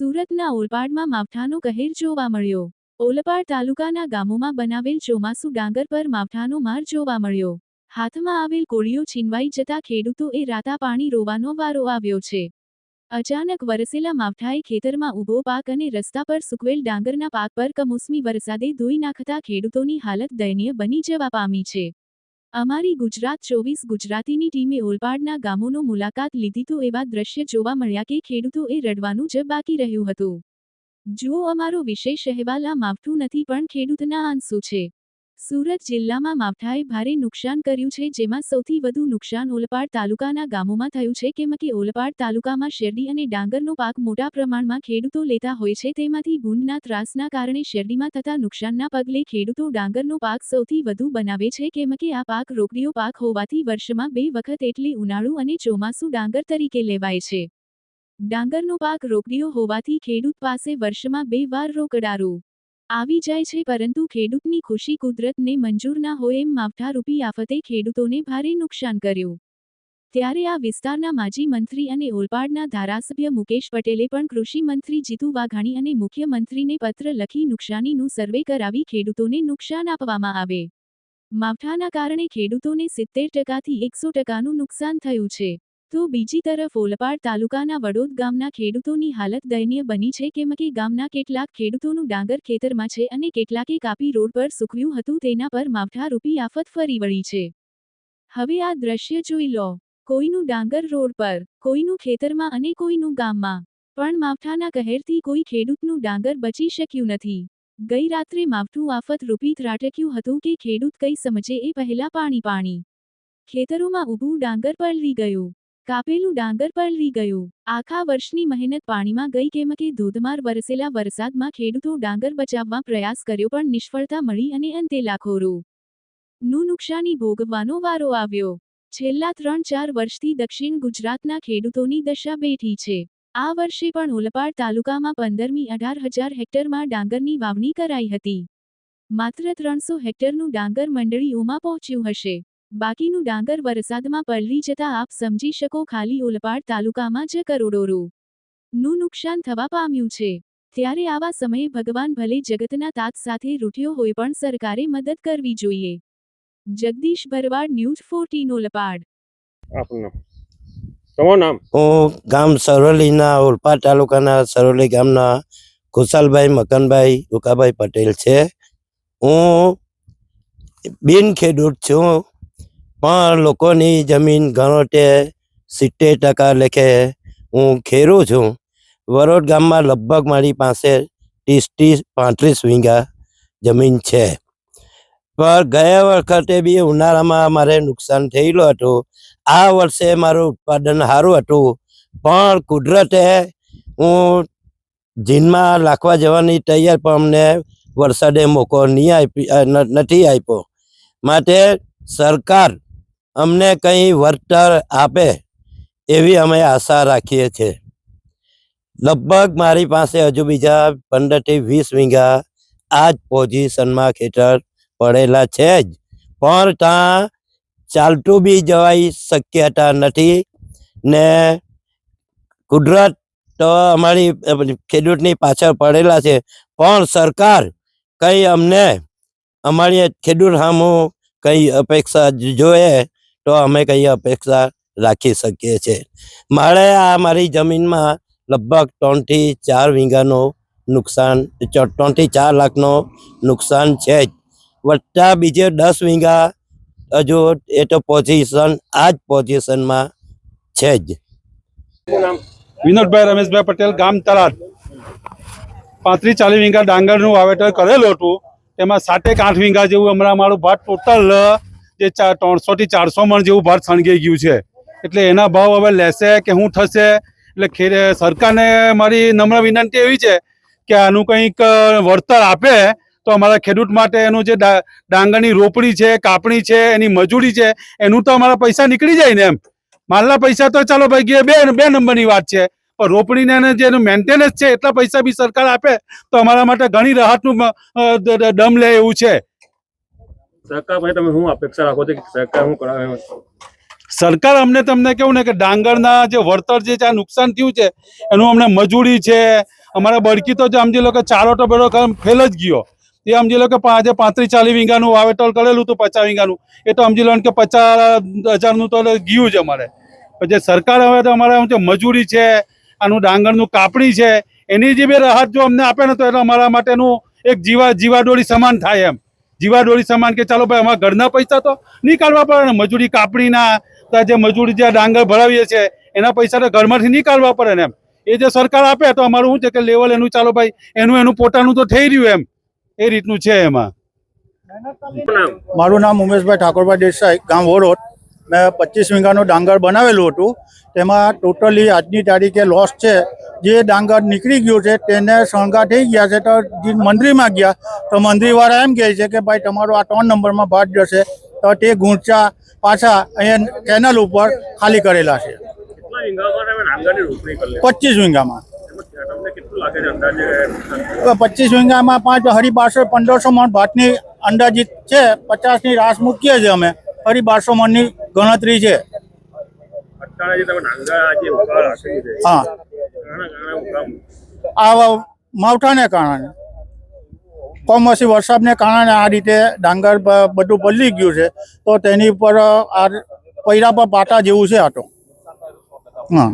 સુરતના ઓલપાડમાં માવઠાનો કહેર જોવા મળ્યો. ઓલપાડ તાલુકાના ગામોમાં બનાવેલ ચોમાસુ ડાંગર પર માવઠાનો માર જોવા મળ્યો. હાથમાં આવેલ કોળીઓ છીનવાઈ જતા ખેડૂતોએ રાતા પાણી રોવાનો વારો આવ્યો છે. અચાનક વરસેલા માવઠાએ ખેતરમાં ઊભો પાક અને રસ્તા પર સૂકવેલ ડાંગરના પાક પર કમોસમી વરસાદે ધોઈ નાખતા ખેડૂતોની હાલત દયનીય બની જવા પામી છે. અમારી ગુજરાત ચોવીસ ગુજરાતીની ટીમે ઓલપાડના ગામોનો મુલાકાત લીધી તો એવા દ્રશ્ય જોવા મળ્યા કે ખેડૂતોએ રડવાનું જ બાકી રહ્યું હતું. જુઓ અમારો વિશેષ અહેવાલ આ માવઠું નથી પણ ખેડૂતના આંસુ છે. સુરત જિલ્લામાં માવઠાએ ભારે નુકસાન કર્યું છે, જેમાં સૌથી વધુ નુકસાન ઓલપાડ તાલુકાના ગામોમાં થયું છે, કેમ કે ઓલપાડ તાલુકામાં શેરડી અને ડાંગરનો પાક મોટા પ્રમાણમાં ખેડૂતો લેતા હોય છે, તેમાંથી ભૂંડના ત્રાસના કારણે શેરડીમાં થતા નુકસાનના પગલે ખેડૂતો ડાંગરનો પાક સૌથી વધુ બનાવે છે, કેમ કે આ પાક રોકડીયો પાક હોવાથી વર્ષમાં બે વખત એટલે ઉનાળુ અને ચોમાસુ ડાંગર તરીકે લેવાય છે. ડાંગરનો પાક રોકડીયો હોવાથી ખેડૂત પાસે વર્ષમાં બે વાર રોકડારું આવી જાય છે પરંતુ ખેડૂતની ખુશી કુદરતને મંજૂર ના હોય એમ માવઠારૂપી આફતે ખેડૂતોને ભારે નુકસાન કર્યું. ત્યારે આ વિસ્તારના માજી મંત્રી અને ઓલપાડના ધારાસભ્ય મુકેશ પટેલે પણ કૃષિ મંત્રી જીતુ વાઘાણી અને મુખ્યમંત્રીને પત્ર લખી નુકસાનીનું સર્વે કરાવી ખેડૂતોને નુકસાન આપવામાં આવે. માવઠાના કારણે ખેડૂતોને સિત્તેર ટકાથી એકસો ટકાનું નુકસાન થયું છે. તો બીજી તરફ ઓલપાડ તાલુકાના વડોદ ગામના ખેડૂતોની હાલત દયનીય બની છે કેમ કે ગામના કેટલાક ખેડૂતોનું ડાંગર ખેતરમાં છે અને કેટલાકે કાપી રોડ પર સૂકવ્યું હતું તેના પર માવઠારૂપી આફત ફરી વળી છે. હવે આ દ્રશ્ય જોઈ લો. કોઈનું ડાંગર રોડ પર, કોઈનું ખેતરમાં અને કોઈનું ગામમાં. પણ માવઠાના કહેરથી કોઈ ખેડૂતનું ડાંગર બચી શક્યું નથી. ગઈ રાત્રે માવઠું આફત રૂપી ત્રાટક્યું હતું કે ખેડૂત કઈ સમજે એ પહેલા પાણી પાણી. ખેતરોમાં ઊભું ડાંગર પલળી ગયું. કાપેલું ડાંગર પલળી ગયું. આખા વર્ષની મહેનત પાણીમાં ગઈ કેમ કે ધોધમાર વરસેલા વરસાદમાં ખેડૂતો ડાંગર બચાવવા પ્રયાસ કર્યો પણ નિષ્ફળતા મળી અને અંતે લાખો રૂ નું નુકસાની ભોગવવાનો વારો આવ્યો. છેલ્લા ત્રણ ચાર વર્ષથી દક્ષિણ ગુજરાતના ખેડૂતોની દશા બેઠી છે. આ વર્ષે પણ ઓલપાડ તાલુકામાં પંદરમી અઢાર હજાર હેક્ટરમાં ડાંગરની વાવણી કરાઈ હતી. માત્ર ત્રણસો હેક્ટરનું ડાંગર મંડળીઓમાં પહોંચ્યું હશે. બાકીનું ડાંગર વરસાદમાં પલળી જતા આપ સમજી શકો ખાલી ઓલપાડ તાલુકામાં જ કરોડો રૂ નું નુકસાન થવા પામ્યું છે. ત્યારે આવા સમયે ભગવાન ભલે જગતના તાત સાથે રૂઠ્યો હોય પણ સરકારે મદદ કરવી જોઈએ. જગદીશ ભરવાડ ન્યૂઝ ફોર્ટીન ઓલપાડ તમારું નામ? હું ગામ સરોલીના ઓલપાડ તાલુકાના સરોલી ગામના ખુશાલભાઈ મકનભાઈ ઉકાભાઈ પટેલ છે. હું બિન ખેડૂત છું. પણ લોકોની જમીન ઘણોટે સિત્તેર ટકા લેખે હું ખેરું છું. વરોડ ગામમાં લગભગ મારી પાસે ત્રીસ ત્રીસ પાંત્રીસ વીંગા જમીન છે. પણ ગયા વખતે બી ઉનાળામાં મારે નુકસાન થયેલું હતું. આ વર્ષે મારું ઉત્પાદન સારું હતું. પણ કુદરતે હું જીનમાં લાખવા જવાની તૈયાર પણ અમને વરસાદે મોકો નહીં આપી નથી આપ્યો. માટે સરકાર અમને કંઈ વળતર આપે એવી અમે આશા રાખીએ છીએ. લગભગ મારી પાસે હજુ બીજા પંદરથી વીસ વીંગા આ જ પોઝિશનમાં ખેતર પડેલા છે જ, પણ ત્યાં ચાલતું બી જવાય શક્યતા નથી ને કુદરત તો અમારી ખેડૂતની પાછળ પડેલા છે, પણ સરકાર કંઈ અમને અમારી ખેડૂત સામું કંઈ અપેક્ષા જોઈએ તો અમે કંઈ અપેક્ષા રાખી શકીએ છીએ. મારે આ મારી જમીનમાં લગભગ ત્રણથી ચાર વીઘાનો નુકસાન ત્રણ ત્રણથી ચાર લાખનો નુકસાન છે જ. વત્તા બીજે દસ વીઘા હજુ એ તો પોઝિશન આ જ પોઝિશનમાં છે જ. વિનોદભાઈ, રમેશભાઈ પટેલ, ગામ તળાટ પાંત્રીસ ચાલીસ વીંગા ડાંગરનું વાવેતર કરેલું હતું. તેમાં સાતેક આઠ વીંગા જેવું હમણાં મારું ભાત ટોટલ ચાર ત્રણસો થી ચારસો મણ જેવું ભાર સણગાઈ ગયું છે. એટલે એના ભાવ હવે લેશે કે શું થશે? એટલે સરકારને મારી નમ્ર વિનંતી એવી છે કે આનું કંઈક વળતર આપે તો અમારા ખેડૂત માટે એનું જે ડાંગરની રોપણી છે, કાપણી છે, એની મજૂરી છે, એનું તો અમારા પૈસા નીકળી જાય ને એમ. માલના પૈસા તો ચાલો ભાઈ ગયા બે બે નંબરની વાત છે. પણ રોપણીને એને જે મેન્ટેનન્સ છે, એટલા પૈસા બી સરકાર આપે તો અમારા માટે ઘણી રાહતનું દમ લે એવું છે. સરકાર પાસે તમે શું અપેક્ષા રાખો છો કે સરકાર શું કરાવે સરકાર અમને તમને કેવું ને કે ડાંગરના જે વળતર જે આ નુકસાન થયું છે, એનું અમને મજૂરી છે. અમારા બળકી તો જે સમજી લો કે ચારો બેડો ફેલ જ ગયો. એ સમજી લો કે આજે પાંત્રીસ ચાલીસ વીંગાનું વાવેતર કરેલું હતું, પચાસ વીંગાનું, એ તો સમજી લો કે પચાસ હજારનું તો ગયું છે અમારે. પછી જે સરકાર હવે તો અમારે જે મજૂરી છે, આનું ડાંગરનું કાપણી છે, એની જે બે રાહત જો અમને આપે ને તો એટલે અમારા માટેનું એક જીવા જીવાડોળી સમાન થાય એમ. જીવાડોળી સમાન કે ચાલો ભાઈ, અમારા ઘરના પૈસા તો નીકાળવા પડે ને મજૂરી કાપણીના જે મજૂરી જે ડાંગર ભરાવીએ છીએ, એના પૈસા તો ઘરમાંથી નીકાળવા પડે ને એમ. એ જે સરકાર આપે તો અમારું શું છે કે લેવલ એનું ચાલો ભાઈ, એનું એનું પોતાનું તો થઈ રહ્યું એમ. એ રીતનું છે એમાં. મારું નામ ઉમેશભાઈ ઠાકોરભાઈ દેસાઈ, ગામ વોરોડ મેં પચીસ વીઘાનું ડાંગર બનાવેલું હતું. તેમાં ટોટલી આજની તારીખે લોસ છે. જે ડાંગર નીકળી ગયું છે તેને શણગા થઈ ગયા છે તો જે મંત્રીમાં ગયા તો મંદિરવાળા એમ કહે છે કે ભાઈ તમારો આ ત્રણ નંબરમાં ભાગ જશે. તો તે ગુંચા પાછા અહીંયા કેનલ ઉપર ખાલી કરેલા છે. પચીસ અંદાજે? પચીસ વીંગામાં પાંચ હરી બારસો પંદરસો મણ ભાતની અંદાજિત છે પચાસની રાસ મૂકીએ છીએ અમે. હરી બારસો મણની ગણતરી છે હા. આ માવઠાને કારણે. કમોસી વરસાદને કારણે આ રીતે ડાંગર બધું બદલી ગયું છે. તો તેની ઉપર આ પૈરા પર પાટા જેવું છે આ તો. હા.